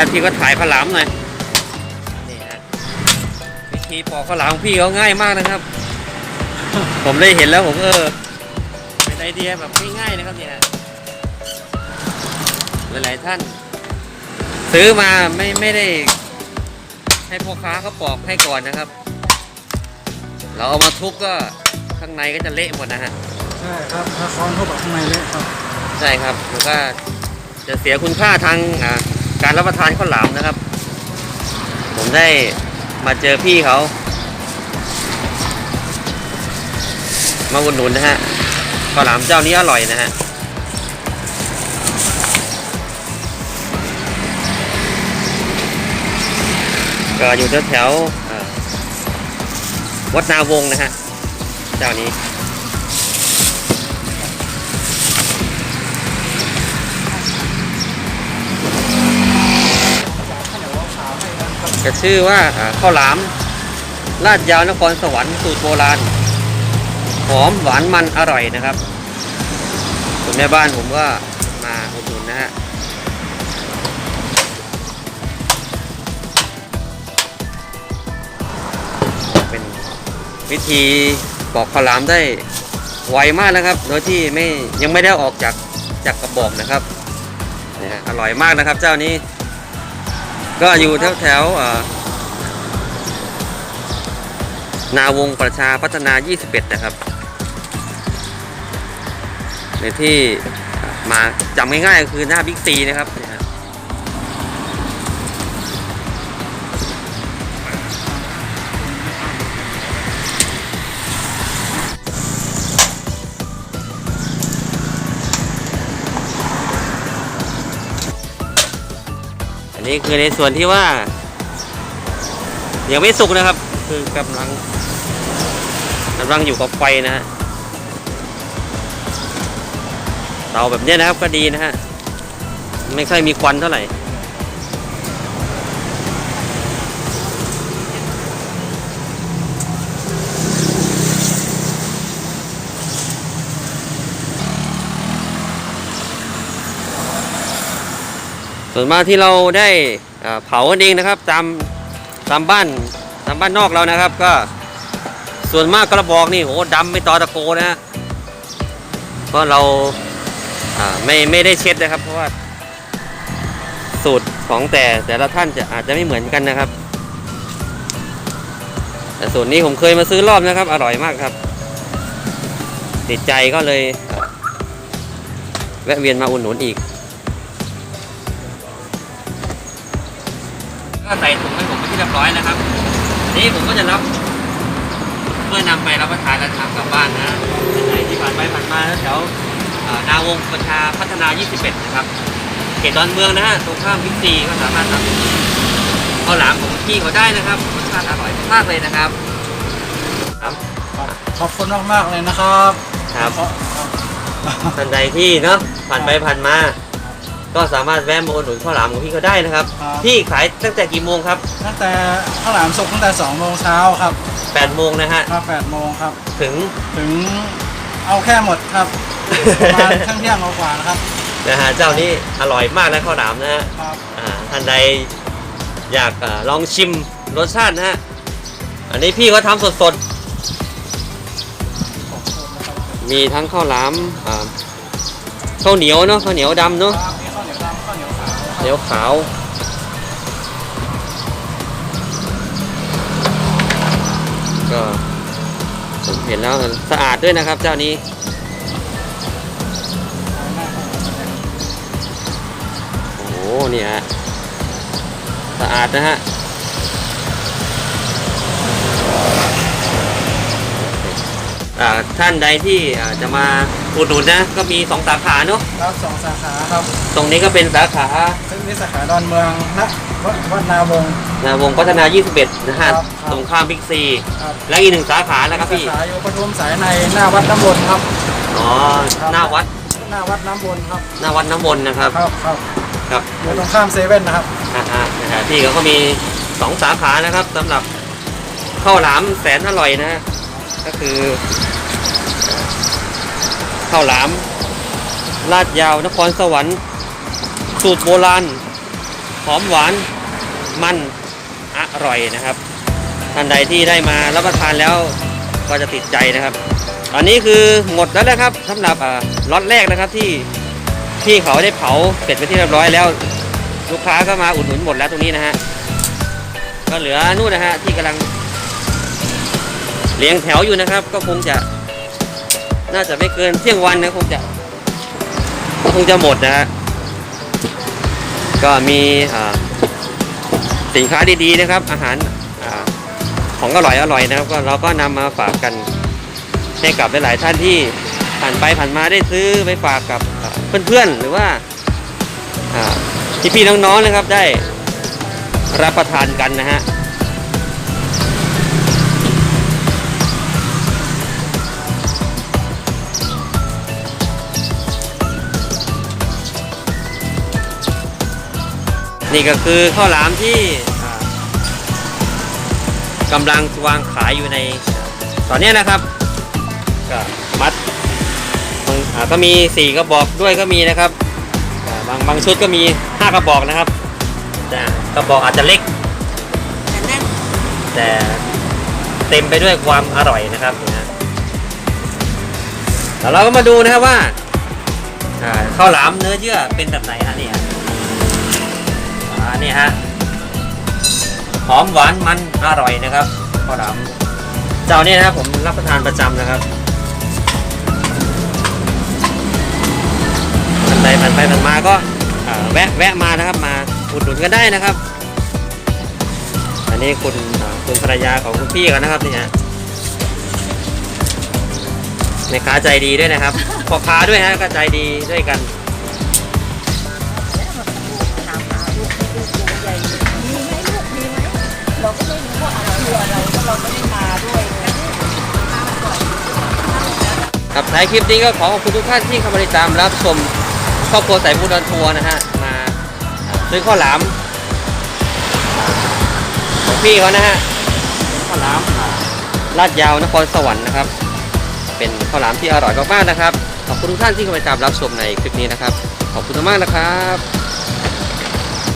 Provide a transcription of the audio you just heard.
าพี่ก็ถ่ายข้าวหลามหน่อยนี่ฮะวิธีปอกข้าวหลามของพี่เขาง่ายมากนะครับ ผมได้เห็นแล้วผมเออเป็นไอเดียแบบง่ายๆนะครับเนี่ยหลายๆท่าน ซื้อมาไม่ไม่ได้ ให้พ่อค้าเขาปอกให้ก่อนนะครับ เราเอามาทุบก็ข้างในก็จะเละหมดนะฮะใช่ครับถ้าค้อนเข้าไปข้างในเลยครับ ใช่ครับมันก็จะเสียคุณค่าทางอ่า การรับประทานข้าวหลามนะครับ ผมได้มาเจอพี่เขา มาอุดหนุนนะฮะข้าวหลามเจ้านี้อร่อยนะฮะก็อยู่แถวแถววัดนาวงนะฮะ เจ้านี้ จะชื่อว่าข้าวหลามลาดยาวนครสวรรค์สูตรโบราณหอมหวานมันอร่อยนะครับคุณแม่บ้านผมก็มาอุดหนุนนะฮะเป็นวิธีปอกข้าวหลามได้ไวมากนะครับ โดยที่ไม่ยังไม่ได้ออกจากจากกระบอกนะครับอร่อยมากนะครับเจ้านี้ ก็อยู่แถวแถวนาวงประชาพัฒนา 21 นะครับ ในที่มาจำง่ายๆก็คือหน้าบิ๊กซีนะครับ นี่คือในส่วนที่ว่า ยังไม่สุกนะครับ คือกำลังกำลังอยู่กับไฟนะฮะเตาแบบนี้นะครับก็ดีนะฮะไม่ค่อยมีควันเท่าไหร่ ส่วนมากที่เราได้เผากันเองนะครับ ตามตามบ้านตามบ้านนอกเรานะครับ ก็ส่วนมากกระบอกนี่โหดำไม่ต่อตะโกนะฮะเพราะเราไม่ไม่ได้เช็ดนะครับ เพราะว่าสูตรของแต่แต่ละท่านจะอาจจะไม่เหมือนกันนะครับ แต่สูตรนี้ผมเคยมาซื้อรอบนะครับ อร่อยมากครับ ติดใจก็เลยแวะเวียนมาอุ่นหนุนอีก ก็ใส่ถุงให้ผมไปนที่เรียบร้อยนะครับอันนี้ผมก็จะรับ เพื่อนำไปรับประทานและทำกลับบ้านนะใครที่ผ่านไปผ่านมาแถวเอ่อนาวงศ์ประชาพัฒนา 21 นะครับ เขตดอนเมืองนะฮะตรงข้ามบิ๊กซีก็สามารถทำข้าวหลามของพี่เขาได้นะครับรสชาติอร่อยมากเลยนะครับ ครับขอบคุณมากๆเลยนะครับ ครับขอท่านใดที่เนาะผ่านไปผ่านมา ก็สามารถแวะมาอุดหนุนข้าวหลามของพี่เขาได้นะครับ ครับ พี่ขายตั้งแต่กี่โมงครับตั้งแต่ข้าวหลามสุกตั้งแต่2โมงเช้าครับ8โมงนะฮะ มา8โมงครับ ถึง ถึงเอาแค่หมดครับ ประมาณเที่ยงเที่ยงกว่าๆนะครับ นะฮะ เจ้านี้อร่อยมากนะข้าวหลามนะฮะ ครับ อ่าท่านใดอยากอาลองชิมรสชาตินะฮะ อันนี้พี่เขาทำสดขอบคุณนะครับ ๆ มีทั้งข้าวหลามอ่าข้าวเหนียวเนาะข้าวเหนียวดำเนาะ ครับ เลี้ยวขาวก็ผมเห็นแล้วสะอาดด้วยนะครับเจ้านี้ โอ้โหนี่ฮะ สะอาดนะฮะ ท่านใดที่อ่าจะมาอุดหนุนนะ ก็มีสองสาขาเนาะครับสองสาขาครับ ตรงนี้ก็เป็นสาขาซึ่งนี่สาขาดอนเมืองนะวัดวัดนาวงศ์นาวงศ์พัฒนา 21 นะฮะครับตรงข้ามบิ๊กซีครับและอีกหนึ่งสาขานะครับสาพี่ขาอยู่ปทุมสายในหน้าวัดน้ำวนครับอ๋อหน้าวัดหน้าวัดน้ำวนครับหน้าวัดน้ำมนต์นะครับครับครับครับอยู่ตรงข้ามเซเว่นนะครับนะฮะนะฮะพี่เขาก็มีสองสาขานะครับสำหรับข้าวหลามแสนอร่อยนะฮะ ก็คือข้าวหลาม ลาดยาว นครสวรรค์ สูตรโบราณ หอมหวาน มัน อร่อยนะครับ ท่านใดที่ได้มารับประทานแล้วก็จะติดใจนะครับ ตอนนี้คือหมดแล้วนะครับสำหรับอ่าล็อตแรกนะครับที่ที่เขาได้เผาเสร็จไปที่เรียบร้อยแล้ว ลูกค้าก็มาอุดหนุนหมดแล้วตรงนี้นะฮะก็เหลือนู่นนะฮะที่กำลัง เรียงแถวอยู่นะครับ ก็คงจะ น่าจะไม่เกินเที่ยงวันนะคงจะคงจะหมดนะฮะก็มีสินค้าดีๆนะครับ อาหารอของอร่อยอร่อยนะครับก็เราก็นำมาฝากกันให้กับหลายๆท่านที่ผ่านไปผ่านมาได้ซื้อไปฝากกับเพื่อนๆหรือว่าอ่าพี่ๆน้องๆนะครับได้รับประทานกันนะฮะ นี่ก็คือข้าวหลามที่อ่ากำลังวางขายอยู่ในตอนเนี้ยนะครับก็มัดบางอ่าก็มีสี่กระบอกด้วยก็มีนะครับอ่าบางบางชุดก็มีห้ากระบอกนะครับแต่กระบอกอาจจะเล็ก แต่เต็มไปด้วยความอร่อยนะครับนี่นะแล้วเราก็มาดูนะครับว่าอ่าข้าวหลามเนื้อเยื่อเป็นแบบไหนฮะนี่ฮะอ่า นี่ฮะหอมหวานมันอร่อยนะครับข้าวหลามเจ้านี้นะครับผมรับประทานประจำนะครับผ่านไปผ่านไปผ่านมาก็แวะแวะมานะครับ มาอุดหนุนกันได้นะครับ อันนี้คุณคุณภรรยาของคุณพี่กันนะครับนี่ฮะแม่ค้าใจดีด้วยนะครับพ่อค้าด้วยฮะก็ใจดีด้วยกัน เราก็ไม่รู้ว่าอะไรคืออะไรเพราะเราไม่ได้มาด้วยครับท้ายคลิปนี้ก็ขอขอบคุณทุกท่านที่เข้ามาติดตามรับชมครอบครัวสายบุญดอนทัวร์นะฮะมาซื้อข้าวหลามของพี่เขานะฮะข้าวหลามลาดยาวนครสวรรค์นะครับ เป็นข้าวหลามที่อร่อยมากๆนะครับขอบคุณทุกท่านที่เข้ามาติดตามรับชมในคลิปนี้นะครับขอบคุณมากๆนะครับ